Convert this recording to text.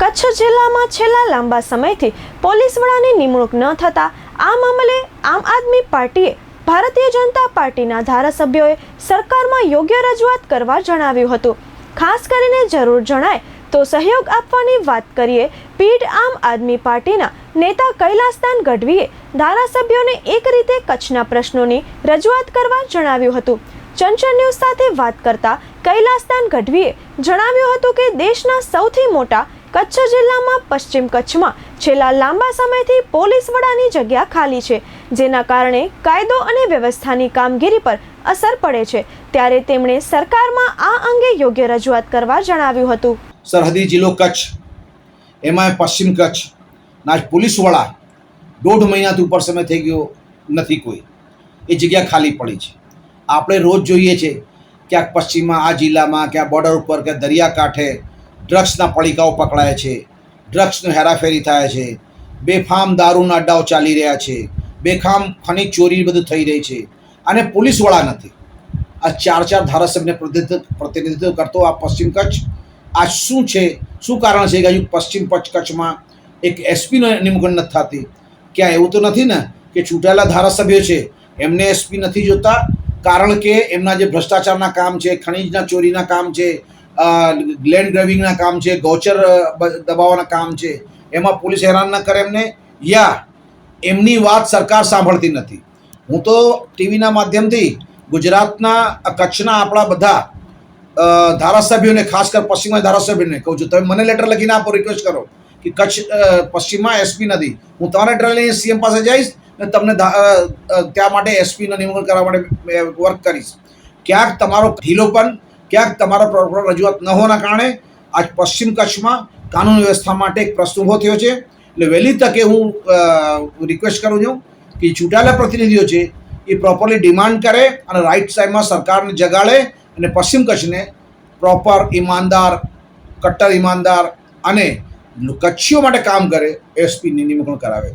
કચ્છ જિલ્લામાં છેલ્લા લાંબા સમયથી પોલીસ વડાની નિમણૂક ન થતા આ મામલે આમ આદમી પાર્ટીએ ભારતીય જનતા પાર્ટીના ધારાસભ્યોએ સરકારમાં યોગ્ય રજૂઆત કરવા જણાવ્યું હતું. ખાસ કરીને જરૂર જણાય તો સહયોગ આપવાની વાત કરીએ, પીઢ આમ આદમી પાર્ટીના નેતા કૈલાસદાન ગઢવીએ ધારાસભ્યોને એક રીતે કચ્છના પ્રશ્નોની રજૂઆત કરવા જણાવ્યું હતું. ચંચળ ન્યૂઝ સાથે વાત કરતા કૈલાસદાન ગઢવીએ જણાવ્યું હતું કે દેશના સૌથી મોટા કચ્છ જિલ્લામાં પશ્ચિમ કચ્છમાં છેલ્લા લાંબા સમયથી પોલીસ વડાની જગ્યા ખાલી છે, જેના કારણે કાયદો અને વ્યવસ્થાની કામગીરી પર અસર પડે છે. ત્યારે તેમણે સરકારમાં આ અંગે યોગ્ય રજૂઆત કરવા જણાવ્યું હતું. સરહદી જિલ્લો કચ્છ એમાં પશ્ચિમ કચ્છ, ના પોલીસ વડા દોઢ મહિનાથી ઉપર સમય થઈ ગયો નથી કોઈ. એ જગ્યા ખાલી પડી છે. આપણે રોજ જોઈએ છે ક્યાંક પશ્ચિમમાં, આ જિલ્લામાં, ક્યાં બોર્ડર ઉપર કે દરિયાકાંઠે ડ્રગ્સના પડીકાઓ પકડાય છે. ડ્રગ્સનું હેરાફેરી થાય છે. બેફામ દારૂના અડ્ડાઓ ચાલી રહ્યા છે. બેફામ ખનીજ ચોરી બધું થઈ રહી છે. અને પોલીસવાળા નથી. આ ચાર ચાર ધારાસભ્યને પ્રતિનિધિત્વ કરતો આ પશ્ચિમ કચ્છ. આ શું છે? શું કારણ છે કે હજુ પશ્ચિમ કચ્છ કચ્છમાં એક એસપીનો નિમગણ નથી થતી? ક્યાં એવું તો નથી ને કે ચૂંટાયેલા ધારાસભ્યો છે, એમને એસપી નથી જોતા? કારણ કે એમના જે ભ્રષ્ટાચારના કામ છે, ખનીજના ચોરીના કામ છે લેન્ડ ગ્રેવિંગના કામ છે, ગૌચર દબાવવાના કામ છે, એમાં પોલીસ હેરાન ન કરે એમને. યા, એમની વાત સરકાર સાંભળતી નથી. હું તો ટીવીના માધ્યમથી ગુજરાતના કચ્છના આપણા બધા ધારાસભ્યોને, ખાસ કર પશ્ચિમના ધારાસભ્યોને કહું છું, તમે મને લેટર લખીને આપો રિક્વેસ્ટ કરો કે કચ્છ પશ્ચિમમાં એસપી નથી. હું તમારા લેટર લઈને સીએમ પાસે જઈશ અને તમને ત્યાં માટે એસપીનો નિમણૂક કરવા માટે વર્ક કરીશ. ક્યાંક તમારો ઢીલોપન ક્યાંક તમારો પ્રોપર રજૂઆત ન હોવાના કારણે આજ પશ્ચિમ કચ્છમાં કાનૂન વ્યવસ્થા માટે એક પ્રશ્ન ઊભો થયો છે. એટલે વહેલી તકે હું રિક્વેસ્ટ કરું છું કે ચૂંટાયેલા પ્રતિનિધિઓ છે, એ પ્રોપરલી ડિમાન્ડ કરે અને રાઈટ સાઈડમાં સરકારને જગાડે અને પશ્ચિમ કચ્છને પ્રોપર ઈમાનદાર, કટ્ટર ઈમાનદાર અને કચ્છીઓ માટે કામ કરે એસપીની નિમણૂક કરાવે.